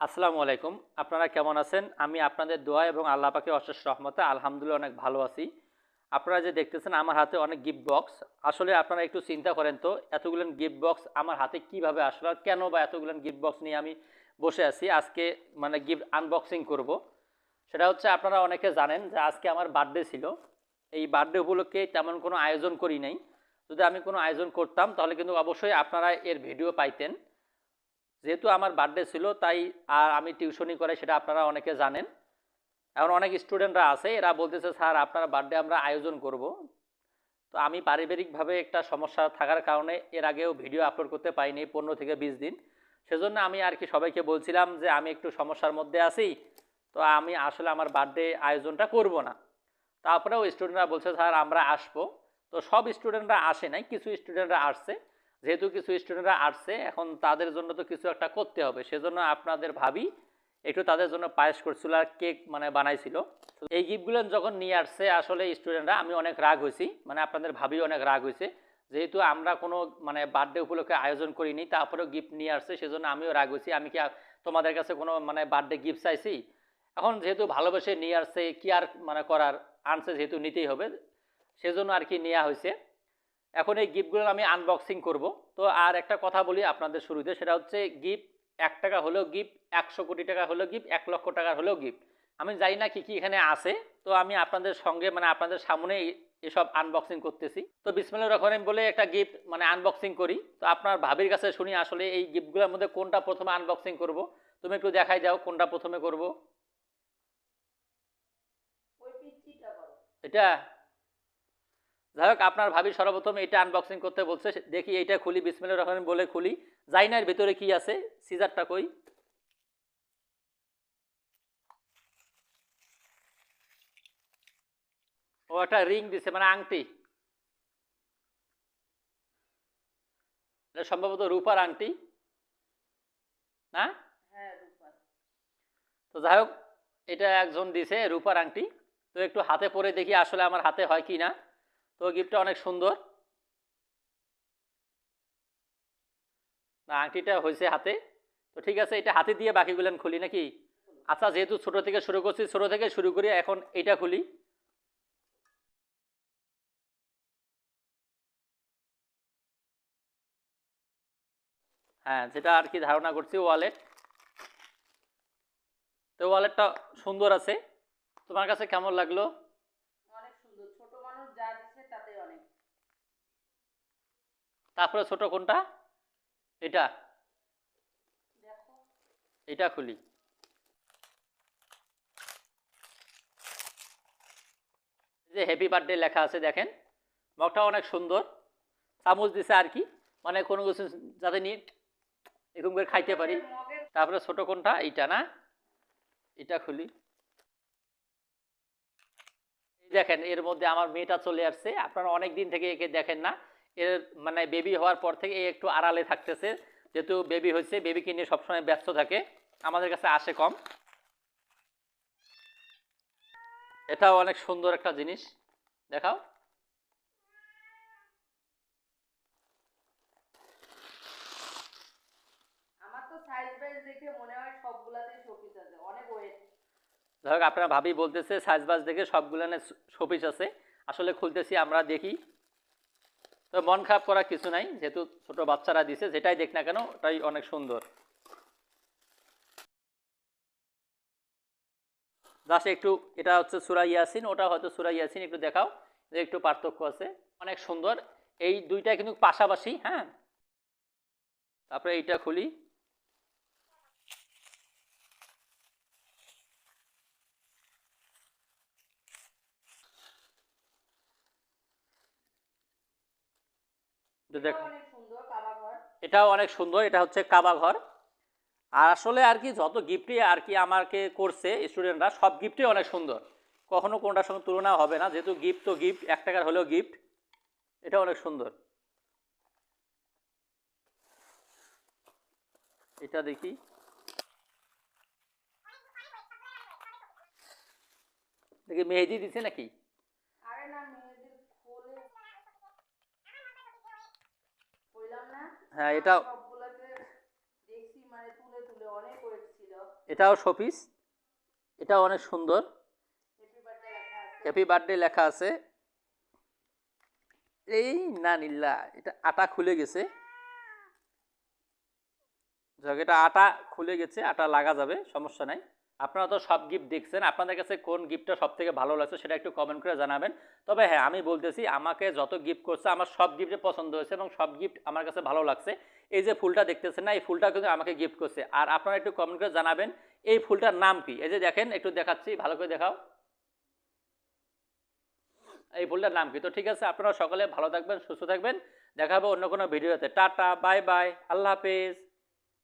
আসসালামু আলাইকুম। আপনারা কেমন আছেন? আমি আপনাদের দোয়া এবং আল্লাহ পাকে অশেষ রহমতে আলহামদুলিল্লাহ অনেক ভালো আছি। আপনারা যে দেখতেছেন, আমার হাতে অনেক গিফট বক্স আসলে আপনারা একটু চিন্তা করেন তো, এতগুলো গিফট বক্স আমার হাতে কীভাবে আসলো কেন বা এতগুলো গিফট বক্স নিয়ে আমি বসে আছি? আজকে মানে গিফট আনবক্সিং করব। সেটা হচ্ছে, আপনারা অনেকে জানেন যে আজকে আমার বার্থডে ছিল। এই বার্থডে উপলক্ষে তেমন কোনো আয়োজন করি নাই। যদি আমি কোনো আয়োজন করতাম, তাহলে কিন্তু অবশ্যই আপনারা এর ভিডিও পাইতেন। যেহেতু আমার বার্থডে ছিল, তাই আর আমি টিউশনি করে সেটা আপনারা অনেকে জানেন। এখন অনেক স্টুডেন্টরা আছে, এরা বলতেছে, স্যার, আপনার বার্থডে আমরা আয়োজন করব। তো আমি পারিবারিকভাবে একটা সমস্যা থাকার কারণে এর আগেও ভিডিও আপলোড করতে পাইনি পনেরো থেকে বিশ দিন। সেজন্য আমি আর কি সবাইকে বলছিলাম যে, আমি একটু সমস্যার মধ্যে আছি, তো আমি আসলে আমার বার্থডে আয়োজনটা করব না। তারপরেও স্টুডেন্টরা বলছে, স্যার, আমরা আসব। তো সব স্টুডেন্টরা আসে নাই, কিছু স্টুডেন্টরা আসছে। যেহেতু কিছু স্টুডেন্টরা আসছে, এখন তাদের জন্য তো কিছু একটা করতে হবে। সেজন্য আপনাদের ভাবি একটু তাদের জন্য পায়েস করছিল আর কেক মানে বানাইছিল। এই গিফটগুলো যখন নিয়ে আসছে, আসলে স্টুডেন্টরা আমি অনেক রাগ হয়েছি। মানে আপনাদের ভাবি অনেক রাগ হয়েছে। যেহেতু আমরা কোনো মানে বার্থডে উপলক্ষে আয়োজন করিনি, তারপরেও গিফট নিয়ে আসছে, সেজন্য আমিও রাগ হয়েছি। আমি কি তোমাদের কাছে কোনো মানে বার্থডে গিফট চাইছি? এখন যেহেতু ভালোবেসে নিয়ে আসছে, কি আর মানে করার? আনছে যেহেতু নিতেই হবে। সেজন্য আর কি নেওয়া হয়েছে। এখন এই গিফটগুলো আমি আনবক্সিং করব। তো আর একটা কথা বলি আপনাদের শুরুতে সেটা হচ্ছে গিফট এক টাকা হলেও গিফট একশো কোটি টাকা হলেও গিফট এক লক্ষ টাকা হলেও গিফট। আমি জানি না কী কী এখানে আছে তো আমি আপনাদের সঙ্গে মানে আপনাদের সামনে এসব আনবক্সিং করতেছি। তো বিসমিল্লা রহমান বলে একটা গিফট মানে আনবক্সিং করি। তো আপনার ভাবির কাছে শুনি আসলে এই গিফটগুলোর মধ্যে কোনটা প্রথমে আনবক্সিং করব। তুমি একটু দেখাই যাও কোনটা প্রথমে করব। এটা যাই হোক আপনার ভাবি সর্বপ্রথম এটা আনবক্সিং করতে বলছে দেখি এইটা খুলি বিসমিল্লা রহমান বলে খুলি। জানি না এর ভেতরে কি আছে? সিজারটা কই? ও একটা রিং দিছে মানে আংটি। সম্ভবত রূপার আংটি। না? হ্যাঁ তো যাই হোক এটা একজন দিছে রূপার আংটি। তো একটু হাতে পরে দেখি আসলে আমার হাতে হয় কি না। তো গিফটটা অনেক সুন্দর। না, আংটিটা হয়েছে হাতে। তো ঠিক আছে, এটা হাতে দিয়ে বাকিগুলো খুলি নাকি? আচ্ছা যেহেতু ছোট থেকে শুরু করছি, ছোট থেকে শুরু করি, এখন এটা খুলি। হ্যাঁ যেটা আর কি ধারণা করছি ওয়ালেট তো ওয়ালেটটা সুন্দর আছে। তোমার কাছে কেমন লাগল অনেক সুন্দর ছোট মানুষ যা দিছে তাতে অনেক তারপরে ছোট কোনটা? এটা। এটা খুলি। যে হ্যাপি বার্থডে লেখা আছে দেখেন। মগটা অনেক সুন্দর। চামচ দিছে আর কি। মানে কোনো কিছু যাতে নিয়ে এরকম করে খাইতে পারি। তারপরে ছোট কোনটা? এইটা না? এটা খুলি। দেখেন, এর মধ্যে আমার মেয়েটা চলে আসছে। আপনারা অনেক দিন থেকে একে দেখেন না। এর মানে বেবি হওয়ার পর থেকে এ একটু আড়ালে থাকতেছে। যেহেতু বেবি হয়েছে বেবিকে নিয়ে সবসময় ব্যস্ত থাকে। আমাদের কাছে আসে কম। এটাও অনেক সুন্দর একটা জিনিস। দেখাও। যাই হোক আপনার ভাবি বলতেছে সাইজ বাজ দেখে সবগুলানে শোপিস আছে। আসলে খুলতেছি আমরা দেখি। তো মন খারাপ করার কিছু নাই, যেহেতু ছোট বাচ্চারা দিছে, যেটাই দেখ না কেন, ওটাই অনেক সুন্দর। জাস্ট একটু, এটা হচ্ছে সুরা ইয়াসিন, ওটা হয়তো সুরা ইয়াসিন, একটু দেখাও, যে একটু পার্থক্য আছে। অনেক সুন্দর। এই দুইটা কিন্তু পাশাপাশি হ্যাঁ? তারপরে এইটা খুলি। দেখো। এটাও অনেক সুন্দর এটা হচ্ছে কাবা ঘর আর আসলে আর কি যত গিফটই আর কি আমাকে করছে স্টুডেন্টরা সব গিফটই অনেক সুন্দর। কখনো কোনটার সঙ্গে তুলনা হবে না যেহেতু গিফট তো গিফট এক টাকার হলেও গিফট এটা অনেক সুন্দর। এটা দেখি। দেখি মেহেদি দিছে নাকি? আরে না মেয়েদের খোলে কইলাম না হ্যাঁ এটা সবগুলাতে দেখছি মানে এটাও শোপিস এটাও অনেক সুন্দর। হ্যাপি বার্থডে লেখা আছে। হ্যাপি বার্থডে লেখা আছে। এই না নিল্লা এটা আটা খুলে গেছে। যাক এটা আটা খুলে গেছে আটা লাগা যাবে সমস্যা নাই। আপনারা তো সব গিফট দেখছেন। আপনাদের কাছে কোন গিফটটা সব থেকে ভালো লাগছে সেটা একটু কমেন্ট করে জানাবেন। তবে হ্যাঁ আমি বলতেছি, আমাকে যত গিফট করছে, আমার সব গিফটে পছন্দ হয়েছে এবং সব গিফট আমার কাছে ভালো লাগছে। এই যে ফুলটা দেখতেছেন না, এই ফুলটা কিন্তু আমাকে গিফট করছে। আর আপনারা একটু কমেন্ট করে জানাবেন, এই ফুলটার নাম কি? এই যে দেখেন, একটু দেখাচ্ছি, ভালো করে দেখাও। এই ফুলটার নাম কি? তো ঠিক আছে, আপনারা সকলে ভালো থাকবেন, সুস্থ থাকবেন। দেখা হবে অন্য কোনো ভিডিওতে। টাটা, বাই বাই, আল্লাহ হাফেজ।